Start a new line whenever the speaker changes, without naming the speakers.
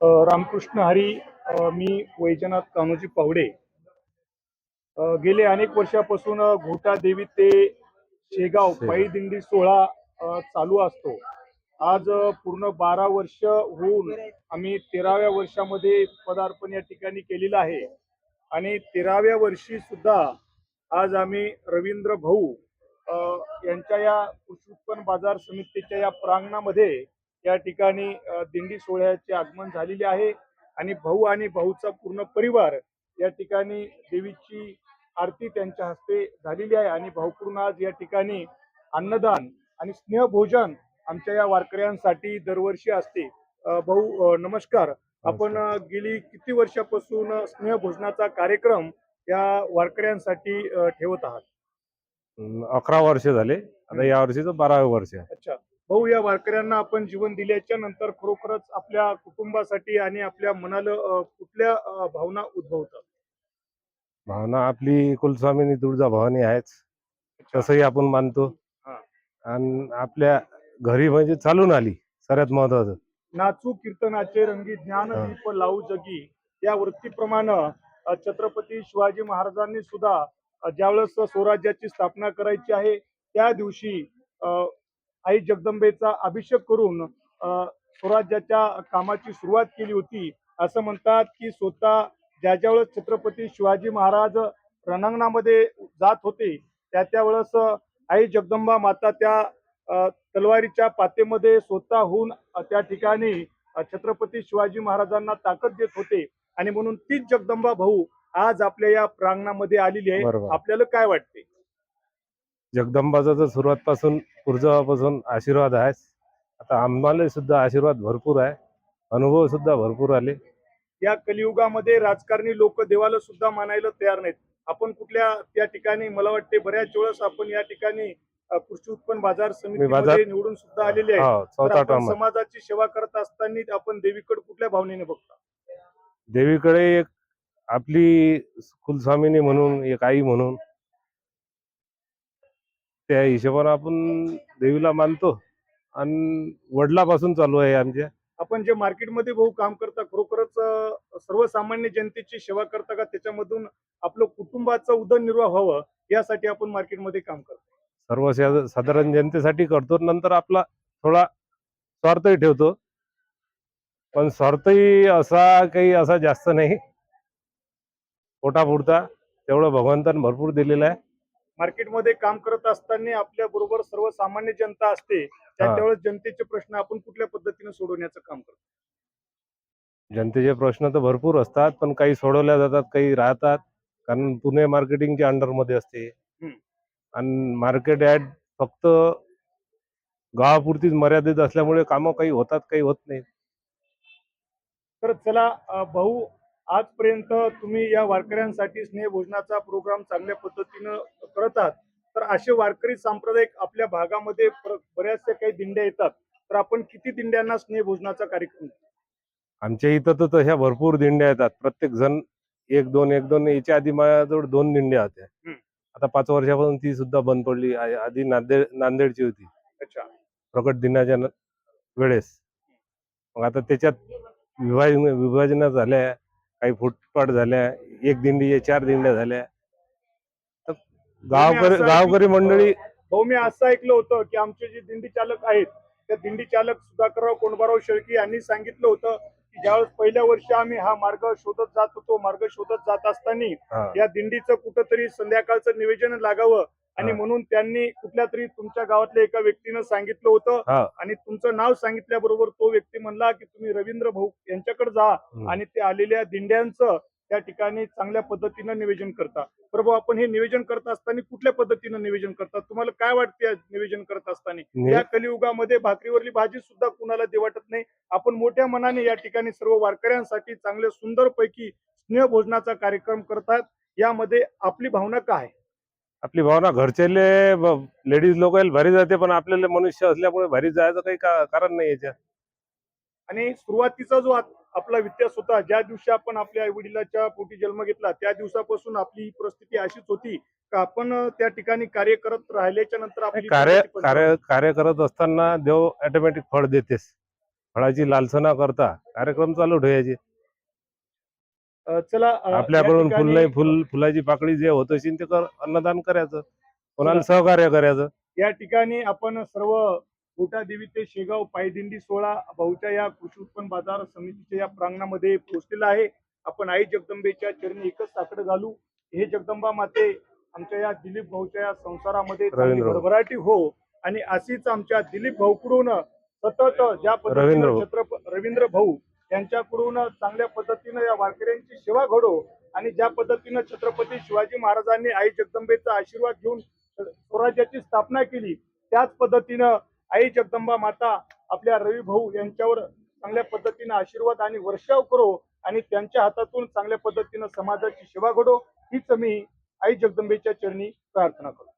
रामकृष्ण हरी मी वैजनाथ कान्होजी पावडे. गेले अनेक वर्षापासून घोटा देवी ते शेगाव. पायी दिंडी सोहळा चालू असतो. आज पूर्ण बारा वर्ष होऊन आम्ही तेराव्या वर्षामध्ये पदार्पण या ठिकाणी केलेलं आहे. आणि तेराव्या वर्षी सुद्धा आज आम्ही रवींद्र भाऊ यांच्या या कृषी उत्पन्न बाजार समितीच्या या प्रांगणामध्ये या ठिकाणी दिंडी सोहळ्याचे आगमन झालेले आहे आणि भाऊ आणि भाऊचा पूर्ण परिवार या ठिकाणी देवीची आरती त्यांच्या हस्ते झालेली आहे आणि भाऊकडून आज या ठिकाणी अन्नदान आणि स्नेहभोजन आमच्या या वारकऱ्यांसाठी दरवर्षी असते. भाऊ नमस्कार. आपण गेली किती वर्षापासून स्नेहभोजनाचा कार्यक्रम या वारकऱ्यांसाठी ठेवत आहात?
अकरा वर्ष झाले. आता या वर्षीचं बारावे वर्ष आहे.
अच्छा. भाऊ या वारकऱ्यांना आपण जीवन दिल्याच्या नंतर खरोखरच आपल्या कुटुंबासाठी आणि आपल्या मनाला कुठल्या भावना उद्भवतात
भावना आपली कुलस्वामिनी तुळजा भवानी आहेच तसंही आपण मानतो. आणि आपल्या घरी म्हणजे चालून आली सर्वात महत्वाचं
नाचू कीर्तनाचे रंगी ज्ञान. दीप लावू जगी या वृत्तीप्रमाणे छत्रपती शिवाजी महाराजांनी सुद्धा ज्यावेळेस स्वराज्याची स्थापना करायची आहे त्या दिवशी आई जगदंबेचा अभिषेक करून स्वराज्याच्या कामाची सुरुवात केली होती. असं म्हणतात की स्वतः ज्या ज्या वेळेस छत्रपती शिवाजी महाराज रणांगणामध्ये जात होते त्या त्यावेळेस आई जगदंबा माता त्या तलवारीच्या पातेमध्ये स्वतःहून अ, त्या ठिकाणी छत्रपती शिवाजी महाराजांना ताकद देत होते. आणि म्हणून तीच जगदंबा भाऊ आज आपल्या या प्रांगणामध्ये आलेली आहे. आपल्याला काय वाटते?
जगदंबाचा तर सुरुवातपासून पूर्वपासून आशीर्वाद आहेच. आता आम्हाला सुद्धा आशीर्वाद भरपूर आहे. अनुभव सुद्धा भरपूर आले.
या कलियुगामध्ये राजकारणी लोक देवाला सुद्धा मानायला तयार नाहीत. आपण कुठल्या त्या ठिकाणी मला वाटते बऱ्याच वेळेस आपण या ठिकाणी कृषी उत्पन्न बाजार
बाजार-
निवडून सुद्धा आलेले आहे
हो
समाजाची सेवा करत असताना आपण देवीकडे कुठल्या भावनेने बघता?
देवीकडे एक आपली कुलस्वामिनी म्हणून एक आई म्हणून त्या हिशोबाने आपण देवीला मानतो आणि वडिलापासून चालू आहे आमच्या.
आपण जे मार्केटमध्ये भाऊ काम करता खरोखरच सर्वसामान्य जनतेची सेवा करता का? त्याच्यामधून आपलं कुटुंबाचं उदरनिर्वाह व्हावं यासाठी आपण मार्केटमध्ये काम करतो.
सर्व साधारण जनतेसाठी करतो नंतर आपला थोडा स्वार्थही ठेवतो. पण स्वार्थही असा काही असा जास्त नाही. पोटापुरता तेवढं भगवंतानं भरपूर दिलेलं आहे.
मार्केटमध्ये काम करत असताना आपल्या बरोबर सर्वसामान्य जनता असते त्या. त्यावेळेस जनतेचे प्रश्न आपण कुठल्या पद्धतीने सोडवण्याचं काम करतो
जनतेचे प्रश्न तर भरपूर असतात पण काही सोडवल्या जातात काही राहतात कारण पुणे मार्केटिंगच्या अंडरमध्ये असते. आणि मार्केट ॲड फक्त गावापुरतीच मर्यादित असल्यामुळे कामं काही होतात काही होत नाही
तर चला भाऊ आजपर्यंत तुम्ही या वारकऱ्यांसाठी स्नेहभोजनाचा प्रोग्राम चांगल्या पद्धतीनं करत आहात तर असे वारकरी सांप्रदायिक आपल्या भागामध्ये बऱ्याचशा काही दिंड्या येतात. तर आपण किती दिंड्यांना स्नेहभोजनाचा कार्यक्रम?
आमच्या इथं तर तशा भरपूर दिंड्या येतात. प्रत्येक जण एक दोन एक दोन. याच्या आधी माझ्याजवळ दोन दिंड्या होत्या. आता पाच वर्षापासून ती सुद्धा बंद पडली. आधी नांदेड नांदेडची होती.
अच्छा.
प्रकट दिनाच्या वेळेस. मग आता त्याच्यात विभाजन विभाजना झाल्या काही फुटपाट झाल्या एक दिंडी चार दिंड्या झाल्या. गावकरी गावकरी मंडळी
भाऊ मी असं ऐकलं होतं की आमचे जे दिंडी चालक आहेत त्या दिंडी चालक सुधाकरराव कोंडबाराव शेळके यांनी सांगितलं होतं की ज्यावेळेस पहिल्या वर्षी आम्ही हा मार्ग शोधत जात होतो मार्ग शोधत जात असताना या दिंडीचं कुठंतरी संध्याकाळचं नियोजन लागावं आणि. म्हणून त्यांनी कुठल्या तरी तुमच्या गावातल्या एका व्यक्तीनं सांगितलं होतं. आणि तुमचं नाव सांगितल्याबरोबर तो व्यक्ती म्हणला की तुम्ही रवींद्र भाऊ यांच्याकडे जा. आणि ते आलेल्या दिंड्यांचं त्या ठिकाणी चांगल्या पद्धतीनं नियोजन करता. प्रभू आपण हे नियोजन करत असताना कुठल्या पद्धतीनं नियोजन करता? तुम्हाला काय वाटते नियोजन करत असताना? या कलियुगामध्ये भाकरीवरली भाजी सुद्धा कुणाला दे वाटत नाही. आपण मोठ्या मनाने या ठिकाणी सर्व वारकऱ्यांसाठी चांगले सुंदर पैकी स्नेह भोजनाचा कार्यक्रम करतात. यामध्ये आपली भावना काय आहे?
आपली भावना घरचेले लेडीज लोक भारी जाते पण आपल्याला मनुष्य असल्यामुळे भारी जायचं काही कारण नाही याच्यात.
आणि सुरुवातीचा जो आपला इतिहास होता. ज्या दिवशी आपण आपल्या आई वडिलाच्या पोटी जन्म घेतला त्या दिवसापासून आपली ही परिस्थिती अशीच होती का आपण त्या ठिकाणी कार्य करत राहिल्याच्या नंतर आपली
कार्य कार्य कार्य करत असताना देव ऑटोमॅटिक फळ देतेस. फळाची लालसना करता. कार्यक्रम चालू ठेवायचे
चला
आपल्याकडून फुल नाही फुल फुलाची पाकळी जे होत असेल ते कर अन्नदान करायचं. कोणाला सहकार्य करायचं.
या ठिकाणी आपण सर्व देवी ते शेगाव पायदिंडी सोहळा भाऊच्या या कृषी उत्पन्न बाजार समितीच्या या प्रांगणामध्ये पोहोचलेला आहे आपण आई जगदंबेच्या चरणी एकच साकडं घालू हे जगदंबा माते आमच्या या दिलीप भाऊच्या या संसारामध्ये. भरभराटी हो आणि अशीच आमच्या दिलीप भाऊकडून सतत ज्या पद्धतीने. छत्रप रवींद्र भाऊ यांच्याकडून चांगल्या पद्धतीनं या वारकऱ्यांची सेवा घडो आणि ज्या पद्धतीनं छत्रपती शिवाजी महाराजांनी आई जगदंबेचा आशीर्वाद घेऊन स्वराज्याची स्थापना केली त्याच पद्धतीनं आई जगदंबा माता आपल्या रवी भाऊ यांच्यावर चांगल्या पद्धतीनं आशीर्वाद आणि वर्षाव करो आणि त्यांच्या हातातून चांगल्या पद्धतीनं समाजाची सेवा घडो. हीच मी आई जगदंबेच्या चरणी प्रार्थना करतो.